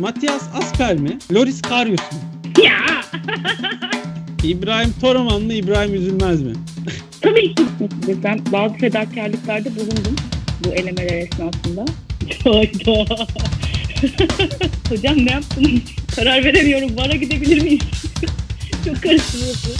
Matias Asper mi? Loris Karius mu? Ya İbrahim Toraman mı? İbrahim Üzülmez mi? tabii ki ben bazı fedakarlıklarda bulundum bu elemeler esnasında. Hayda. Hocam ne yaptınız? Karar veremiyorum. Vara gidebilir miyiz? Çok karıştırıyorsun.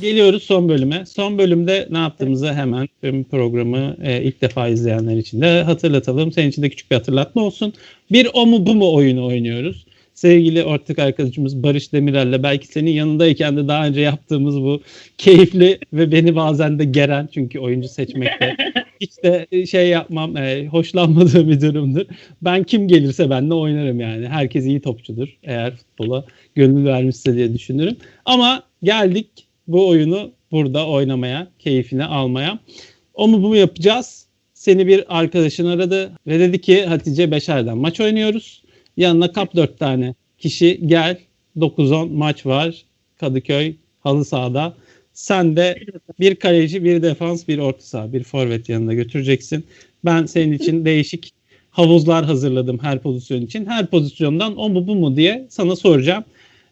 Geliyoruz son bölüme. Son bölümde ne yaptığımızı hemen tüm programı e, ilk defa izleyenler için de hatırlatalım. Senin için de küçük bir hatırlatma olsun. Bir o mu bu mu oyunu oynuyoruz. Sevgili ortak arkadaşımız Barış Demirel'le belki senin yanındayken de daha önce yaptığımız bu keyifli ve beni bazen de geren çünkü oyuncu seçmekte hiç de şey yapmam, e, hoşlanmadığım bir durumdur. Ben kim gelirse benle oynarım yani. Herkes iyi topçudur eğer futbola gönül vermişse diye düşünürüm. Ama geldik bu oyunu burada oynamaya, keyfini almaya. O bu mu yapacağız? Seni bir arkadaşın aradı ve dedi ki Hatice Beşer'den maç oynuyoruz. Yanına kap 4 tane kişi gel. 9-10 maç var Kadıköy halı sahada. Sen de bir kaleci, bir defans, bir orta saha, bir forvet yanında götüreceksin. Ben senin için değişik havuzlar hazırladım her pozisyon için. Her pozisyondan o mu bu mu diye sana soracağım.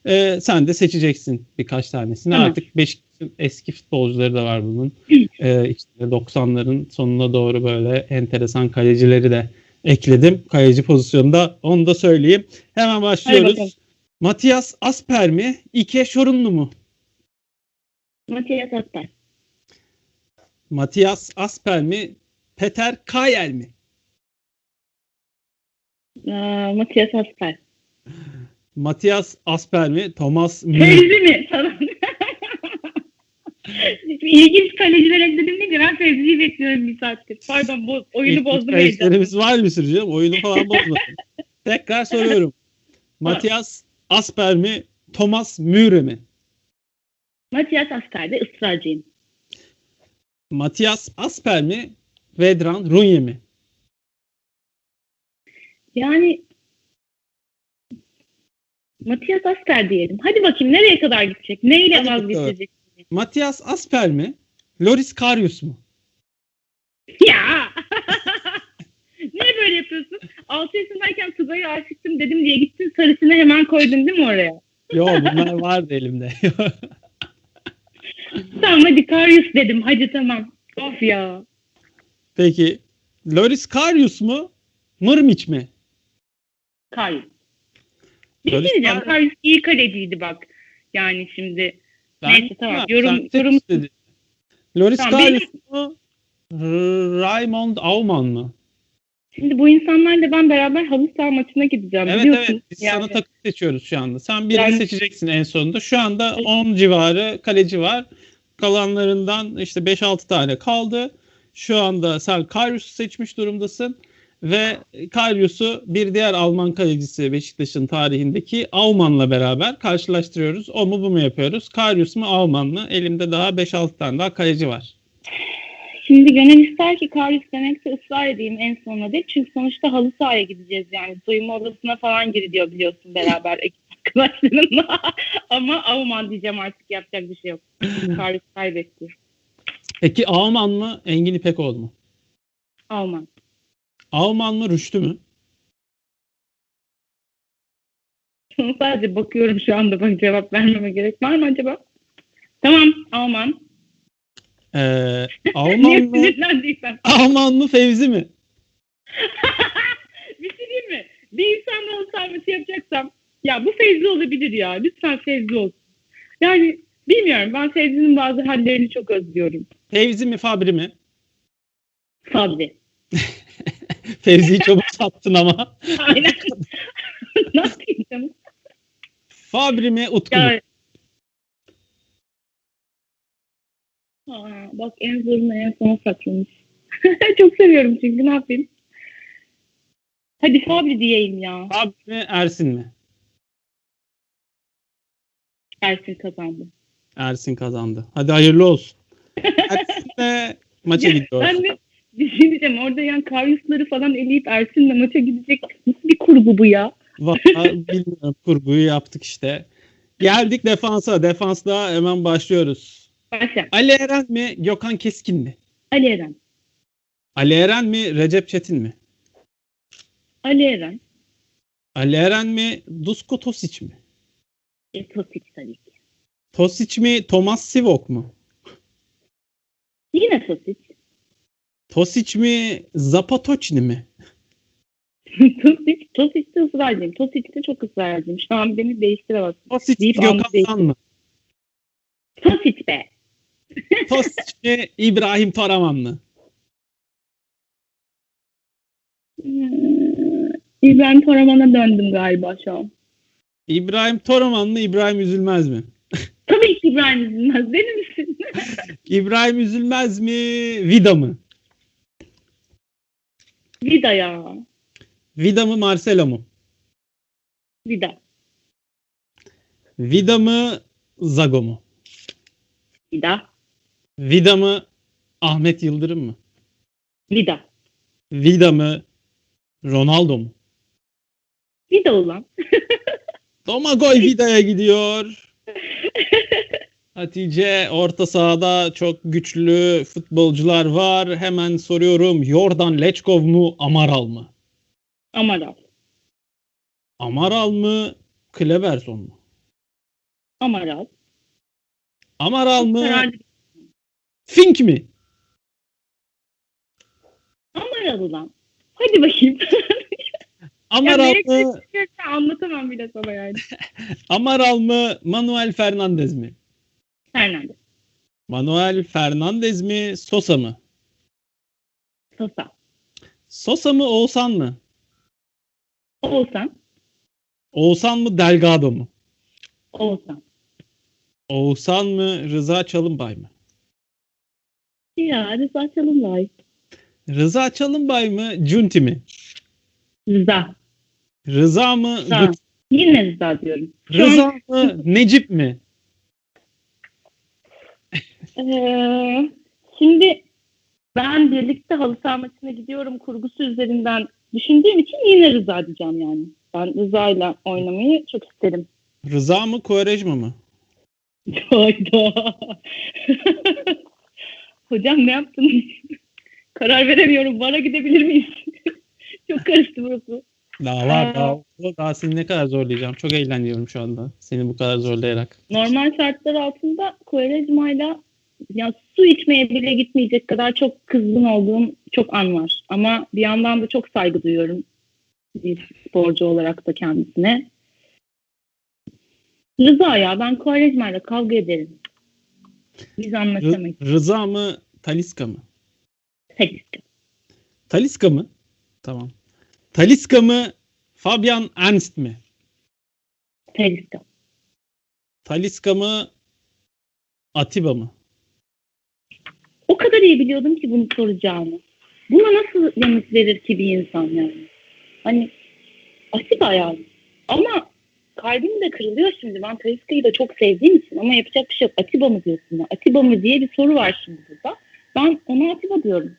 Ee, sen de seçeceksin birkaç tanesini. Tamam. Artık Beşiktaş'ın eski futbolcuları da var bunun. Ee, işte 90'ların sonuna doğru böyle enteresan kalecileri de ekledim. Kaleci pozisyonda onu da söyleyeyim. Hemen başlıyoruz. Matias Asper mi? Ike Şorunlu mu? Matias Asper. Matias Asper mi? Peter Kayel mi? Aa, Matias Asper. Matias Asper mi? Thomas. Fevzi mi? İlginç kaleciler ekledim deyince ben Fevzi'yi bekliyorum bir saattir. Pardon bu oyunu bozdum heyecan. Kalecilerimiz var bir sürü canım. Oyunu falan bozmadım. Tekrar soruyorum. Matias Asper mi? Thomas Müller mi? Matias Asper'de ısrarcıyım. Matias Asper mi? Vedran Runye mi? Yani Matias Asper diyelim. Hadi bakayım nereye kadar gidecek? Neyle Hadi bakalım. vazgeçecek? Matias Asper mi? Loris Karius mu? Ya! Niye böyle yapıyorsun? 6 yaşındayken Tugay'a aşıktım dedim diye gittin sarısını hemen koydun değil mi oraya? Yo bunlar vardı elimde. Tamam hadi Karius dedim. Hadi tamam. Of ya. Peki Loris Karius mu? Mırmiç mi? Karius. Bir şey diyeceğim. Karius iyi kaleciydi bak. Yani şimdi Neyse, tamam. Sen Yorum- yorum- istedin. Loris Tamam, Karius mu? Raymond Aumann mı? şimdi bu insanlarla ben beraber halı saha maçına gideceğim Evet biliyorsun. evet biz Yani- sana takım seçiyoruz şu anda. Sen birini Yani- seçeceksin en sonunda. Şu anda Evet. 10 civarı kaleci var. Kalanlarından işte 5-6 tane kaldı. Şu anda sen Karius'u seçmiş durumdasın. Ve Karius'u bir diğer Alman kalecisi Beşiktaş'ın tarihindeki Aumann'la beraber karşılaştırıyoruz. O mu bu mu yapıyoruz? Karius mu Aumann mı? Elimde daha 5-6 tane daha kaleci var. Şimdi gönül ister ki Karius demekse ısrar edeyim en sonuna değil. Çünkü sonuçta halı sahaya gideceğiz yani. Soyunma odasına falan giriliyor biliyorsun beraber ekip arkadaşlarımla. Ama Avman diyeceğim artık yapacak bir şey yok. Karius kaybetti. Peki Aumann mı Engin İpekoğlu mu? Avman. Aumann mı Rüştü mü? Sadece bakıyorum şu anda bak cevap vermeme gerek var mı acaba? Tamam Avman. Ee, Aumann mı? Aumann mı Fevzi mi? bir şey diyeyim mi? Bir insanla maçı yapacaksam ya bu Fevzi olabilir ya. Lütfen Fevzi olsun. Yani bilmiyorum ben Fevzi'nin bazı hallerini çok özlüyorum. Fevzi mi Fabri mi? Fabri. Fevzi'yi çabuk sattın ama. Aynen. ne yapayım canım? Fabri mi Utku mu? Ya. Aa, bak en zorunu en sona saklamış. çok seviyorum çünkü ne yapayım? Hadi Fabri diyeyim ya. Fabri mi Ersin mi? Ersin kazandı. Ersin kazandı. Hadi hayırlı olsun. Ersin'le maça gidiyoruz. Ben de düşüneceğim orada yani Karyusları falan eleyip Ersin'le maça gidecek. Nasıl bir kurgu bu ya? Vallahi bilmiyorum kurguyu yaptık işte. Geldik defansa. Defansta hemen başlıyoruz. Başla. Ali Eren mi Gökhan Keskin mi? Ali Eren. Ali Eren mi Recep Çetin mi? Ali Eren. Ali Eren mi? Dusko Tosic mi? E, Tosic tabii ki. Tosic mi? Thomas Sivok mu? Yine Tosic. Tosic mi? Zapatoçni mi? Tosic, Tosic'te ısrarcıyım. Tosic'te çok ısrarcıyım. Şu an beni değiştiremez. Tosic Deyip Gökhan mı? Tosic be. Tosic mi? İbrahim Toraman mı? Hmm, İbrahim Toraman'a döndüm galiba şu an. İbrahim Toraman mı? İbrahim Üzülmez mi? Tabii ki İbrahim Üzülmez. Deli misin? İbrahim Üzülmez mi? Vida mı? Vida ya. Vida mı? Marcelo mu? Vida. Vida mı? Zago mu? Vida. Vida mı? Ahmet Yıldırım mı? Vida. Vida mı? Ronaldo mu? Vida ulan. Domagoy Vida'ya gidiyor. Hatice orta sahada çok güçlü futbolcular var. Hemen soruyorum. Jordan Lechkov mu? Amaral mı? Amaral. Amaral mı? Kleberson mu? Amaral. Amaral mı? Karar- Fink mi? Amaral ulan. Hadi bakayım. Amaral mı? nereye anlatamam bile sana yani. Amaral mı? Manuel Fernandez mi? Fernandez. Manuel Fernandez mi? Sosa mı? Sosa. Sosa mı? Oğuzhan mı? Oğuzhan. Oğuzhan mı? Delgado mu? Oğuzhan. Oğuzhan mı? Rıza Çalınbay mı? Ya Rıza Çalınbay. Rıza Çalınbay mı? Cunti mi? Rıza. Rıza mı? Rıza. Yine Rıza diyorum. Rıza mı? Necip mi? Ee, şimdi ben birlikte halı saha maçına gidiyorum kurgusu üzerinden düşündüğüm için yine Rıza diyeceğim yani. Ben Rıza'yla oynamayı çok isterim. Rıza mı? Kovarejma mı? Hayda. Hocam ne yaptınız? Karar veremiyorum. Vara gidebilir miyiz? çok karıştı burası. Daha var. Daha, daha seni ne kadar zorlayacağım. Çok eğleniyorum şu anda. Seni bu kadar zorlayarak. Normal şartlar altında Quaresma'yla ya su içmeye bile gitmeyecek kadar çok kızgın olduğum çok an var. Ama bir yandan da çok saygı duyuyorum bir sporcu olarak da kendisine. Rıza ya ben Quaresma'yla kavga ederim. Biz anlaşamayız. Rıza mı? Taliska mı? Taliska. Taliska mı? Tamam. Taliska mı? Fabian Ernst mi? Taliska. Taliska mı? Atiba mı? O kadar iyi biliyordum ki bunu soracağını. Buna nasıl yanıt verir ki bir insan yani? Hani Atiba yani. Ama kalbim de kırılıyor şimdi. Ben Taliska'yı da çok sevdiğim için ama yapacak bir şey yok. Atiba mı diyorsun ya? Atiba mı diye bir soru var şimdi burada. Ben ona Atiba diyorum.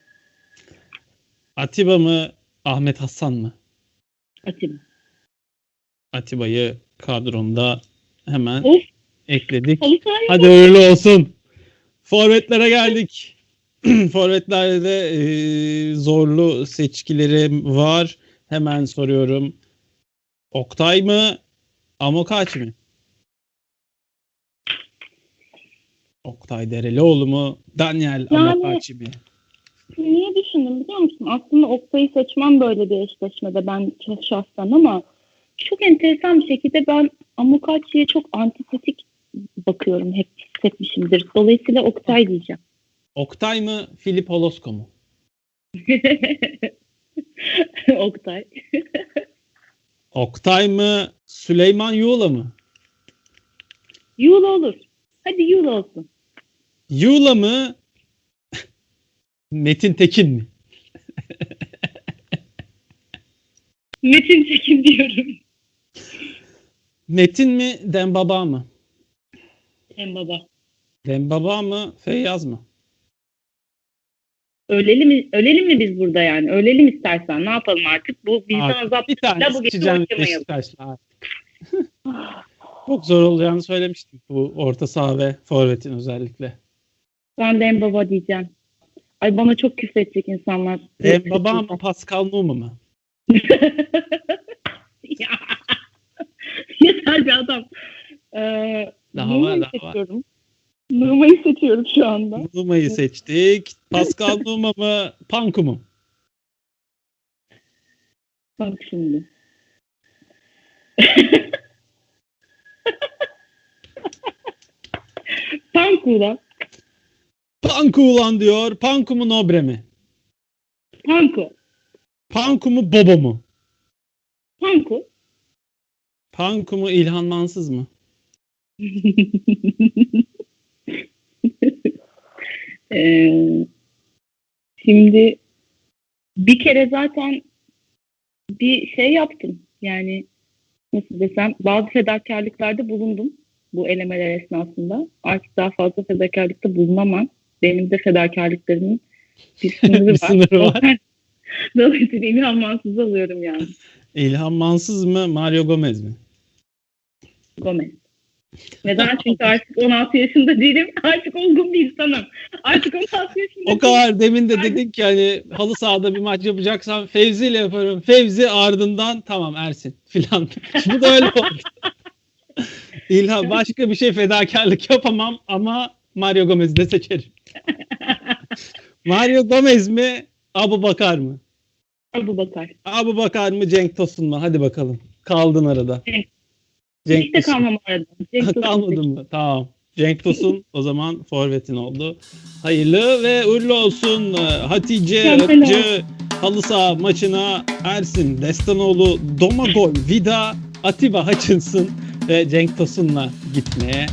Atiba mı? Ahmet Hassan mı? Atiba. Atiba'yı kadronda hemen Of. ekledik. Hadi hayırlı olsun. Forvetlere geldik. Forvetlerde de e, zorlu seçkilerim var. Hemen soruyorum. Oktay mı? Amokachi mi? Oktay Derelioğlu mu? Daniel Yani- Amokachi mi? Niye düşündüm biliyor musun? Aslında Oktay'ı seçmem böyle bir eşleşmede ben çok şahsen ama çok enteresan bir şekilde ben Amokachi'ye çok antipatik bakıyorum. Hep hissetmişimdir. Dolayısıyla Oktay diyeceğim. Oktay mı? Filip Holosko mu? Oktay. Oktay mı? Süleyman Yuğla mı? Yul olur. Hadi yul olsun. Yuğla mı? Metin Tekin mi? Metin Tekin diyorum. Metin mi? Dembaba mı? Hem baba. Dembaba mı? Feyyaz mı? Ölelim mi, ölelim mi biz burada yani? Ölelim istersen ne yapalım artık? Bu vicdan azabıyla bu gece. Çok zor olacağını söylemiştik bu orta saha ve forvetin özellikle. Ben de baba diyeceğim. Ay bana çok küfredecek insanlar. baba mı Pascal Numa mı? Yeter bir adam. Ee, daha var daha var seçiyoruz şu anda. Numa'yı seçtik. Pascal Numa mı? Panku mu? Bak şimdi. Panku'da. Panku ulan diyor. Panku mu Nobre mi? Panku. Panku mu Bobo mu? Panku. Panku mu İlhan Mansız mı? Ee, şimdi bir kere zaten bir şey yaptım. Yani nasıl desem bazı fedakarlıklarda bulundum bu elemeler esnasında. Artık daha fazla fedakarlıkta bulunamam. Benim de fedakarlıklarımın bir sınırı Bir var. sınırı var. Dolayısıyla inanmansız alıyorum yani. İlhan Mansız mı? Mario Gomez mi? Gomez. Neden? Çünkü artık 16 yaşında değilim. Artık olgun bir insanım. Artık 16 yaşında O kadar demin de dedik ki hani halı sahada bir maç yapacaksan Fevzi ile yaparım. Fevzi ardından tamam Ersin filan. Bu da öyle oldu. İlhan başka bir şey fedakarlık yapamam ama Mario Gomez'i de seçerim. Mario Gomez mi? Abu Bakar mı? Abu Bakar. Abu Bakar mı Cenk Tosun mu? Hadi bakalım. Kaldın arada. Cenk. Cenk Hiç de kalmam arada. Cenk Tosun Kalmadın mı? Tamam. Cenk Tosun o zaman forvetin oldu. Hayırlı ve uğurlu olsun. Hatice Akçı halı saha maçına Ersin Destanoğlu, Domagol, Vida, Atiba Hutchinson ve Cenk Tosun'la gitmeye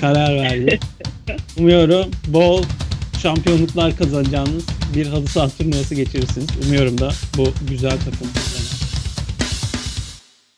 karar verdi. Umuyorum bol şampiyonluklar kazanacağınız bir halı saha turnuvası geçirirsiniz. Umuyorum da bu güzel takım